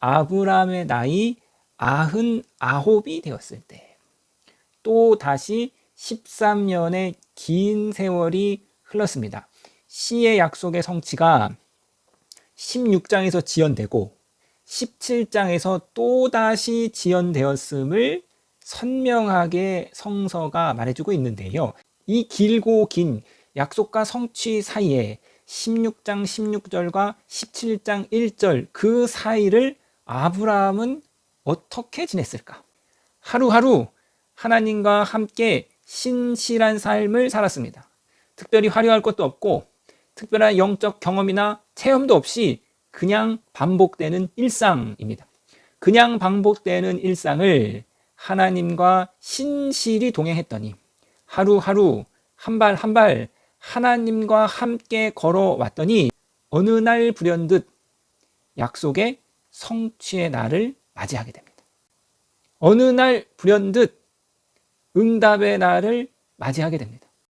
아브라함의 나이 아흔 아홉이 되었을 때, 또 다시 13년의 긴 세월이 흘렀습니다. 시의 약속의 성취가 16장에서 지연되고 17장에서 또다시 지연되었음을 선명하게 성서가 말해주고 있는데요. 이 길고 긴 약속과 성취 사이에 16장 16절과 17장 1절 그 사이를 아브라함은 어떻게 지냈을까? 하루하루 하나님과 함께 신실한 삶을 살았습니다. 특별히 화려할 것도 없고 특별한 영적 경험이나 체험도 없이 그냥 반복되는 일상입니다. 그냥 반복되는 일상을 하나님과 신실히 동행했더니 하루하루 한 발 한 발 하나님과 함께 걸어왔더니 어느 날 불현듯 약속의 성취의 날을 맞이하게 됩니다. 어느 날 불현듯 응답의 날을 맞이하게 됩니다.